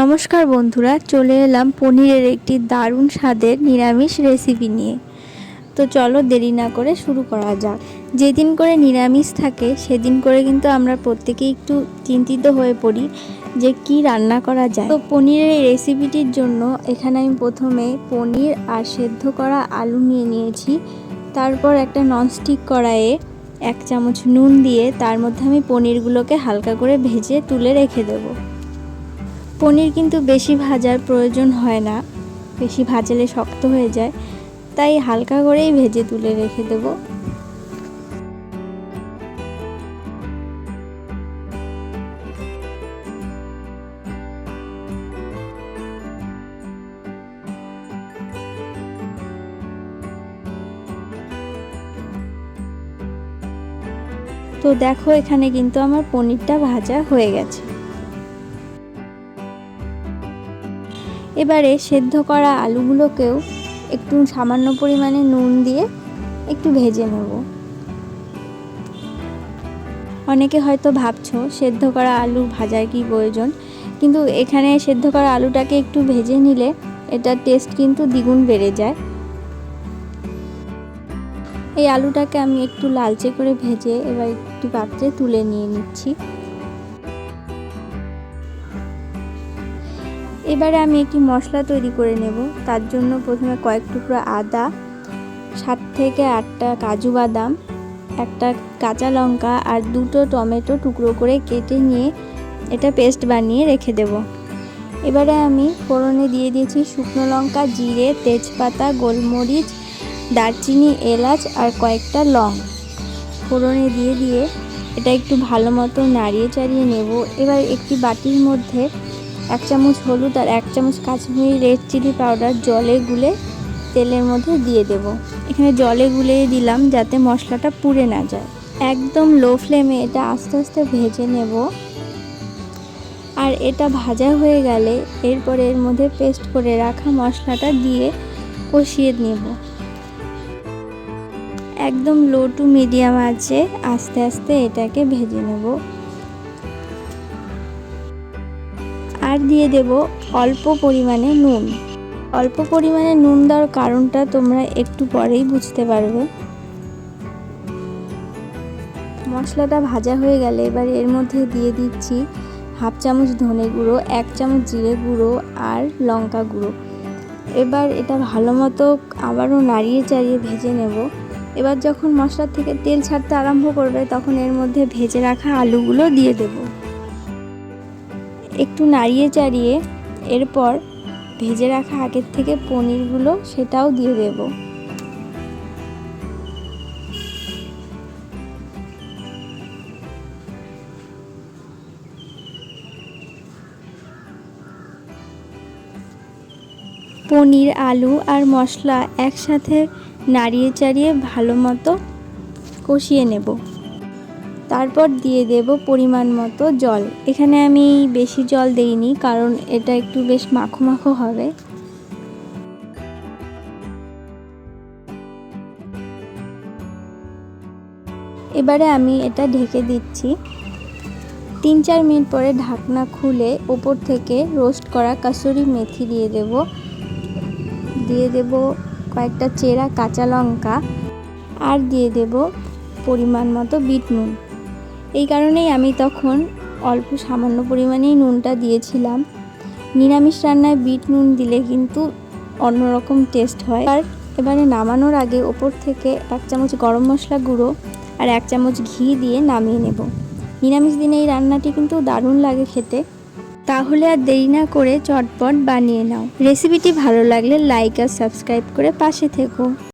নমস্কার বন্ধুরা, চলে এলাম পনিরের একটি দারুণ স্বাদের নিরামিষ রেসিপি নিয়ে। তো চলো দেরি না করে শুরু করা যাক। যেদিন করে নিরামিষ থাকে, সেদিন করে কিন্তু আমরা প্রত্যেকেই একটু চিন্তিত হয়ে পড়ি যে কি রান্না করা যায়। তো পনিরের এই রেসিপিটির জন্য এখানে আমি প্রথমে পনির আর সেদ্ধ করা আলু নিয়ে নিয়েছি। তারপর একটা ননস্টিক কড়াইয়ে এক চামচ নুন দিয়ে তার মধ্যে আমি পনিরগুলোকে হালকা করে ভেজে তুলে রেখে দেবো। পনির কিন্তু বেশি ভাজার প্রয়োজন হয় না। বেশি ভাজলে শক্ত হয়ে যায়। তাই হালকা করেই ভেজে তুলে রেখে দেব। তো দেখো এখানে কিন্তু আমার পনিরটা ভাজা হয়ে গেছে। এবারে সেদ্ধ করা আলুগুলোকেও একটু সামান্য পরিমাণে নুন দিয়ে একটু ভেজে নেব। অনেকে হয়তো ভাবছ, সেদ্ধ করা আলু ভাজার কি প্রয়োজন? কিন্তু এখানে সেদ্ধ করা আলুটাকে একটু ভেজে নিলে এটার টেস্ট কিন্তু দ্বিগুণ বেড়ে যায়। এই আলুটাকে আমি একটু লালচে করে ভেজে এবার একটি পাত্রে তুলে নিয়ে নিচ্ছি। এবারে আমি একটি মশলা তৈরি করে নেব। তার জন্য প্রথমে কয়েক টুকরো আদা, সাত থেকে আটটা কাজু বাদাম, একটা কাঁচা লঙ্কা আর দুটো টমেটো টুকরো করে কেটে নিয়ে এটা পেস্ট বানিয়ে রেখে দেব। এবারে আমি ফোড়নে দিয়ে দিয়েছি শুকনো লঙ্কা, জিরে, তেজপাতা, গোলমরিচ, দারচিনি, এলাচ আর কয়েকটা লং। ফোড়নে দিয়ে দিয়ে এটা একটু ভালো মতো নাড়িয়ে চাড়িয়ে নেব। এবার একটি বাটির মধ্যে এক চামচ হলুদ আর এক চামচ কাশ্মীরি রেড চিলি পাউডার জলে গুলে তেলের মধ্যে দিয়ে দেব। এখানে জলে গুলে দিলাম যাতে মশলাটা পুড়ে না যায়। একদম লো ফ্লেমে এটা আস্তে আস্তে ভেজে নেব। আর এটা ভাজা হয়ে গেলে এরপর এর মধ্যে পেস্ট করে রাখা মশলাটা দিয়ে কষিয়ে নেব। একদম লো টু মিডিয়াম আছে, আস্তে আস্তে এটাকে ভেজে নেব। আর দিয়ে দেব অল্প পরিমাণে নুন। অল্প পরিমাণে নুন দেওয়ার কারণটা তোমরা একটু পরেই বুঝতে পারবে। মশলাটা ভাজা হয়ে গেলে এবার এর মধ্যে দিয়ে দিচ্ছি হাফ চামচ ধনে গুঁড়ো, এক চামচ জিরে গুঁড়ো আর লঙ্কা গুঁড়ো। এবার এটা ভালো মতো আবারও নাড়িয়ে চাড়িয়ে ভেজে নেব। এবার যখন মশলার থেকে তেল ছাড়তে আরম্ভ করবে তখন এর মধ্যে ভেজে রাখা আলুগুলো দিয়ে দেবো। একটু নাড়িয়ে চাড়িয়ে এরপর ভেজে রাখা আগের থেকে পনিরগুলো সেটাও দিয়ে দেব। পনির, আলু আর মশলা একসাথে নাড়িয়ে চাড়িয়ে ভালো মতো কষিয়ে নেব। তারপর দিয়ে দেব পরিমাণ মতো জল। এখানে আমি বেশি জল দেইনি, কারণ এটা একটু বেশ মাখো মাখো হবে। এবারে আমি এটা ঢেকে দিচ্ছি। তিন চার মিনিট পরে ঢাকনা খুলে ওপর থেকে রোস্ট করা কাসুরি মেথি দিয়ে দেব। দিয়ে দেব কয়েকটা চেরা কাঁচা লঙ্কা। আর দিয়ে দেব পরিমাণ মতো বিট নুন। এই কারণেই আমি তখন অল্প সামান্য পরিমাণেই নুনটা দিয়েছিলাম। নিরামিষ রান্নায় বিট নুন দিলে কিন্তু অন্যরকম টেস্ট হয়। আর এবারে নামানোর আগে ওপর থেকে এক চামচ গরম মশলা গুঁড়ো আর এক চামচ ঘি দিয়ে নামিয়ে নেব। নিরামিষ দিনে এই রান্নাটি কিন্তু দারুণ লাগে খেতে। তাহলে আর দেরি না করে চটপট বানিয়ে নাও। রেসিপিটি ভালো লাগলে লাইক আর সাবস্ক্রাইব করে পাশে থেকো।